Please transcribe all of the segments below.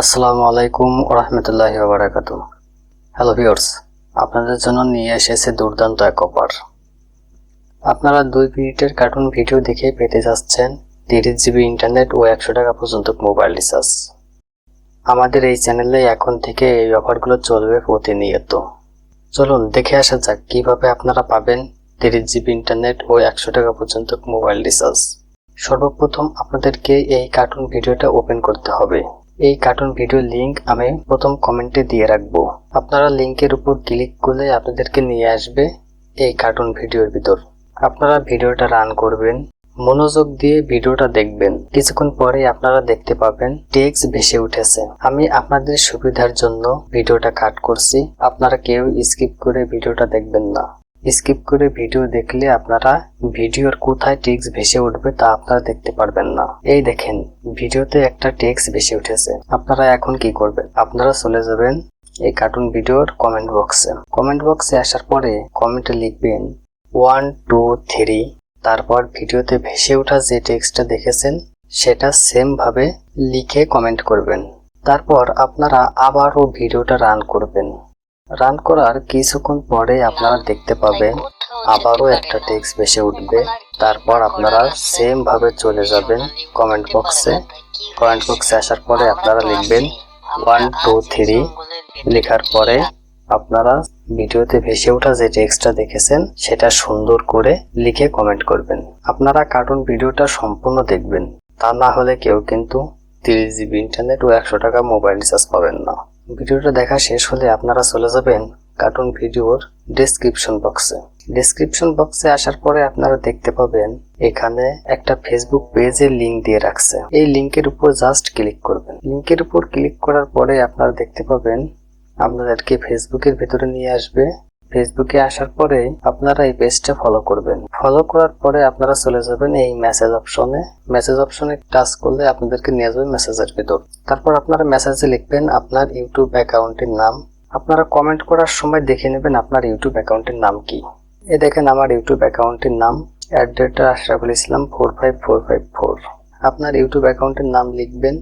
আসসালামু আলাইকুম রহমতুল্লাহ বারাকাতু হ্যালো ভিউয়ার্স আপনাদের জন্য নিয়ে এসেছে দুর্দান্ত এক অফার। আপনারা দুই মিনিটের কার্টুন ভিডিও দেখে পেতে যাচ্ছেন তিরিশ জিবি ইন্টারনেট ও একশো টাকা পর্যন্ত মোবাইল রিচার্জ আমাদের এই চ্যানেলে এখন থেকে এই অফারগুলো চলবে প্রতিনিয়ত। চলুন দেখে আসা যাক কীভাবে আপনারা পাবেন তিরিশ জিবি ইন্টারনেট ও একশো টাকা পর্যন্ত মোবাইল রিচার্জ সর্বপ্রথম আপনাদেরকে এই কার্টুন ভিডিওটা ওপেন করতে হবে। এই কার্টুন ভিডিও লিংক আমি প্রথম কমেন্টে দিয়ে রাখব। আপনারা লিংকের উপর ক্লিক করলে আপনাদেরকে নিয়ে আসবে এই কার্টুন ভিডিওর ভিতর। আপনারা ভিডিওটা রান করবেন, মনোযোগ দিয়ে ভিডিওটা দেখবেন। কিছুক্ষণ পরে আপনারা দেখতে পাবেন টেক্স ভেসে উঠেছে। আমি আপনাদের সুবিধার জন্য ভিডিওটা কাট করছি। আপনারা কেউ স্কিপ করে ভিডিওটা দেখবেন না। স্কিপ করে ভিডিও দেখলে আপনারা ভিডিওর কোথায় টেক্সট ভেসে উঠবে তা আপনারা দেখতে পারবেন না। এই দেখেন, ভিডিওতে একটা টেক্সট ভেসে উঠেছে। আপনারা এখন কি করবেন? আপনারা চলে যাবেন এই কার্টুন ভিডিওর কমেন্ট বক্সে কমেন্ট বক্সে আসার পরে কমেন্টে লিখবেন ওয়ান টু থ্রি তারপর ভিডিওতে ভেসে ওঠা যে টেক্সটটা দেখেছেন, সেটা সেম ভাবে লিখে কমেন্ট করবেন। তারপর আপনারা আবারও ভিডিওটা রান করবেন। রান করার কিছুক্ষণ পরে আপনারা দেখতে পাবেন আবারও একটা টেক্সট ভেসে উঠবে। তারপর আপনারা সেম ভাবে চলে যাবেন কমেন্ট বক্সে কমেন্ট বক্সে আসার পরে আপনারা লিখবেন ওয়ান টু থ্রি লেখার পরে আপনারা ভিডিওতে ভেসে ওঠা যে টেক্সটটা দেখেছেন, সেটা সুন্দর করে লিখে কমেন্ট করবেন। আপনারা কার্টুন ভিডিওটা সম্পূর্ণ দেখবেন। তা না হলে কেউ কিন্তু তিরিশ জিবি ইন্টারনেট ও একশো টাকা মোবাইল রিচার্জ পাবেন না। ভিডিওটা দেখা শেষ হলে আপনারা চলে যাবেন কার্টুন ভিডিওর ডেসক্রিপশন বক্সে ডেসক্রিপশন বক্সে আসার পরে আপনারা দেখতে পাবেন এখানে একটা ফেসবুক পেজের লিংক দিয়ে রাখছে। এই লিংকের উপর জাস্ট ক্লিক করবেন। লিংকের উপর ক্লিক করার পরে আপনারা দেখতে পাবেন, আপনাদেরকে ফেসবুকের ভেতরে নিয়ে আসবে ফেসবুকে আসার পরে আপনারা এই পেজটা ফলো করবেন। ফলো করার পরে আপনারা চলে যাবেন এই মেসেজ অপশনে মেসেজ অপশনে টাচ করলে আপনাদেরকে নিয়ে যাবে মেসেজের ভিতর। তারপর আপনারা মেসেজে লিখবেন আপনার ইউটিউব অ্যাকাউন্টের নাম। আপনারা কমেন্ট করার সময় দেখে নেবেন আপনার ইউটিউব অ্যাকাউন্টের নাম কি। এ দেখেন আমার ইউটিউব অ্যাকাউন্টের নাম অ্যাড্রেটা Ashraful Islam four five four five four আপনার ইউটিউব অ্যাকাউন্টের নাম লিখবেন।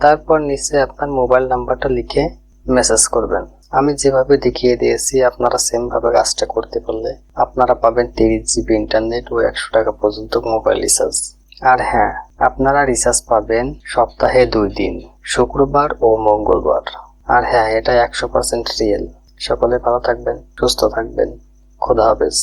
তারপর নিচে আপনার মোবাইল নাম্বারটা লিখে মেসেজ করবেন। আমি যেভাবে দেখিয়ে দিয়েছি, আপনারা সেম ভাবে কাজটা করতে পারলে আপনারা পাবেন তিরিশ জিবি ইন্টারনেট ও একশো টাকা পর্যন্ত মোবাইল রিচার্জ আর হ্যাঁ আপনারা রিচার্জ পাবেন সপ্তাহে দুই দিন, শুক্রবার ও মঙ্গলবার। আর হ্যাঁ এটা একশো পার্সেন্ট রিয়েল সকলে ভালো থাকবেন, সুস্থ থাকবেন। খোদা হাফেজ।